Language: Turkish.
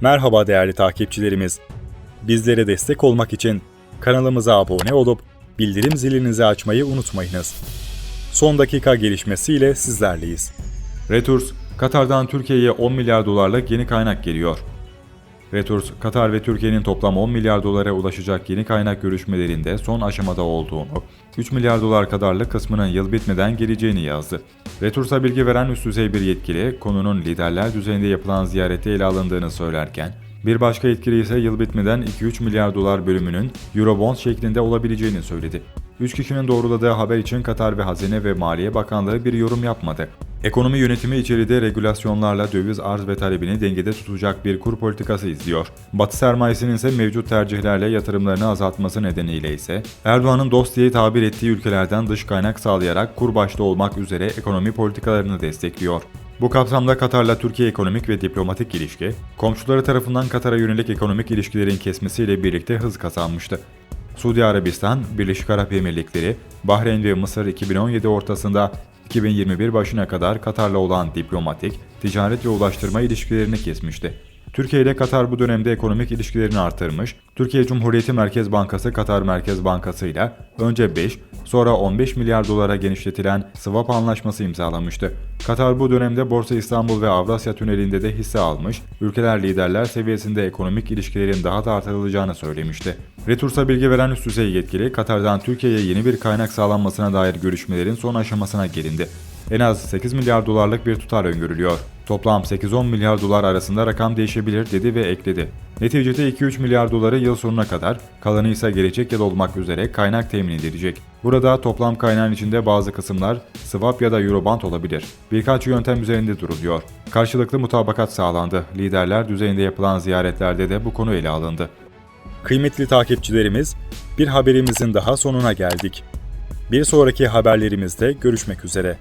Merhaba değerli takipçilerimiz. Bizlere destek olmak için kanalımıza abone olup bildirim zilinizi açmayı unutmayınız. Son dakika gelişmesiyle sizlerleyiz. Reuters, Katar'dan Türkiye'ye 10 milyar dolarlık yeni kaynak geliyor. Reuters, Katar ve Türkiye'nin toplam 10 milyar dolara ulaşacak yeni kaynak görüşmelerinde son aşamada olduğunu, 3 milyar dolar kadarlık kısmının yıl bitmeden geleceğini yazdı. Reuters'a bilgi veren üst düzey bir yetkili, konunun liderler düzeyinde yapılan ziyarette ele alındığını söylerken, bir başka yetkili ise yıl bitmeden 2-3 milyar dolar bölümünün Eurobond şeklinde olabileceğini söyledi. Üç kişinin doğruladığı haber için Katar ve Hazine ve Maliye Bakanlığı bir yorum yapmadı. Ekonomi yönetimi içeride regülasyonlarla döviz arz ve talebini dengede tutacak bir kur politikası izliyor. Batı sermayesinin ise mevcut tercihlerle yatırımlarını azaltması nedeniyle ise Erdoğan'ın dost diye tabir ettiği ülkelerden dış kaynak sağlayarak kur başta olmak üzere ekonomi politikalarını destekliyor. Bu kapsamda Katar'la Türkiye ekonomik ve diplomatik ilişki, komşuları tarafından Katar'a yönelik ekonomik ilişkilerin kesmesiyle birlikte hız kazanmıştı. Suudi Arabistan, Birleşik Arap Emirlikleri, Bahreyn ve Mısır 2017 ortasında 2021 başına kadar Katar'la olan diplomatik, ticaret ve ulaştırma ilişkilerini kesmişti. Türkiye ile Katar bu dönemde ekonomik ilişkilerini artırmış, Türkiye Cumhuriyeti Merkez Bankası Katar Merkez Bankası ile önce 5, sonra 15 milyar dolara genişletilen swap anlaşması imzalamıştı. Katar bu dönemde Borsa İstanbul ve Avrasya Tüneli'nde de hisse almış, ülkeler liderler seviyesinde ekonomik ilişkilerin daha da artırılacağını söylemişti. Returs'a bilgi veren üst düzey yetkili, Katar'dan Türkiye'ye yeni bir kaynak sağlanmasına dair görüşmelerin son aşamasına gelindi. En az 8 milyar dolarlık bir tutar öngörülüyor. Toplam 8-10 milyar dolar arasında rakam değişebilir dedi ve ekledi. Neticede 2-3 milyar doları yıl sonuna kadar, kalanı ise gelecek yıl olmak üzere kaynak temin edilecek. Burada toplam kaynağın içinde bazı kısımlar swap ya da eurobond olabilir. Birkaç yöntem üzerinde duruluyor. Karşılıklı mutabakat sağlandı. Liderler düzeyinde yapılan ziyaretlerde de bu konu ele alındı. Kıymetli takipçilerimiz, bir haberimizin daha sonuna geldik. Bir sonraki haberlerimizde görüşmek üzere.